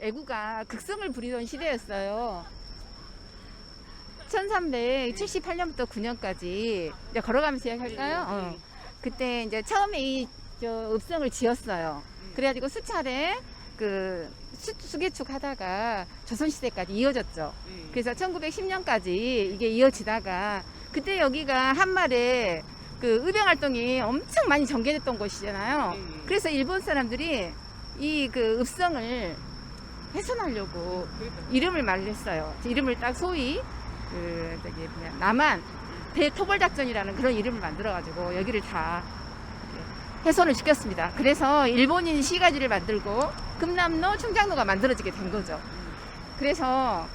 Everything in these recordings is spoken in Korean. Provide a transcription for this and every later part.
애구가 극성을 부리던 시대였어요. 1378년부터 9년까지 이제 걸어가면서 이야기할까요? 어. 그때 이제 처음에 이 저 읍성을 지었어요. 그래가지고 수차례 그 수, 수개축 하다가 조선시대까지 이어졌죠. 그래서 1910년까지 이게 이어지다가 그때 여기가 한말에 그 의병 활동이 엄청 많이 전개됐던 곳이잖아요. 그래서 일본 사람들이 이 그 읍성을 훼손하려고 이름을 말렸어요. 이름을 딱 소위 그 저기 뭐냐 남한 대토벌 작전이라는 그런 이름을 만들어가지고 여기를 다 훼손을 시켰습니다. 그래서 일본인 시가지를 만들고 금남로, 충장로가 만들어지게 된 거죠. 그래서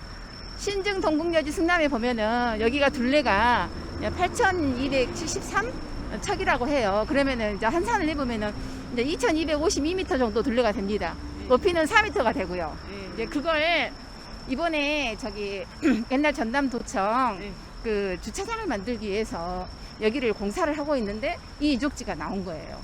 신증 동국여지 승남에 보면은 여기가 둘레가 8,273 척이라고 해요. 그러면은 이제 한 산을 해보면은 이제 2,252m 정도 둘레가 됩니다. 높이는 4m가 되고요. 이제 그걸 이번에 저기 옛날 전남 도청 네. 그 주차장을 만들기 위해서 여기를 공사를 하고 있는데 이 유적지가 나온 거예요.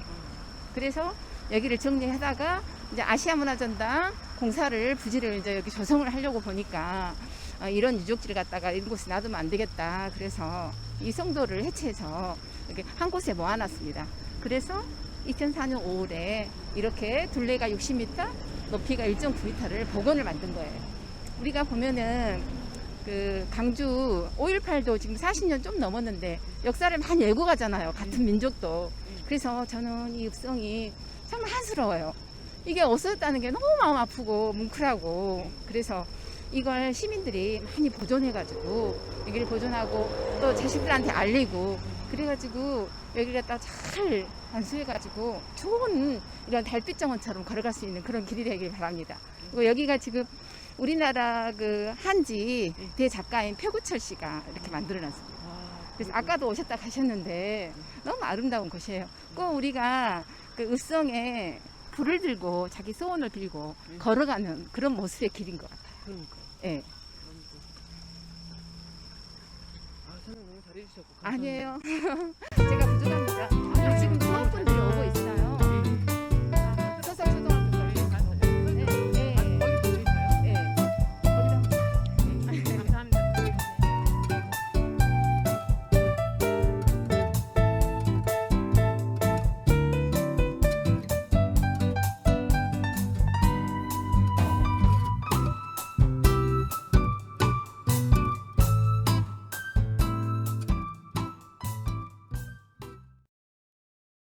그래서 여기를 정리하다가 이제 아시아 문화전당 공사를 부지를 이제 여기 조성을 하려고 보니까 어, 이런 유적지를 갖다가 이런 곳에 놔두면 안 되겠다. 그래서 이 성도를 해체해서 이렇게 한 곳에 모아놨습니다. 그래서 2004년 5월에 이렇게 둘레가 60m, 높이가 1.9m를 복원을 만든 거예요. 우리가 보면은 그 강주 5.18도 지금 40년 좀 넘었는데 역사를 많이 알고 가잖아요. 같은 민족도. 그래서 저는 이 읍성이 정말 한스러워요. 이게 없어졌다는 게 너무 마음 아프고 뭉클하고 그래서 이걸 시민들이 많이 보존해가지고 여기를 보존하고 또 자식들한테 알리고 그래가지고 여기를 갖다 잘 완수해가지고 좋은 이런 달빛 정원처럼 걸어갈 수 있는 그런 길이 되길 바랍니다. 그리고 여기가 지금 우리나라 그 한지 대작가인 표구철 씨가 이렇게 만들어놨습니다. 그래서 아까도 오셨다 가셨는데 너무 아름다운 곳이에요. 꼭 우리가 그 읍성에 불을 들고 자기 소원을 빌고 네. 걸어가는 그런 모습의 길인 것 같아요. 그러니까. 예. 아, 선생님 너무 잘해주셨고. 감사합니다. 아니에요.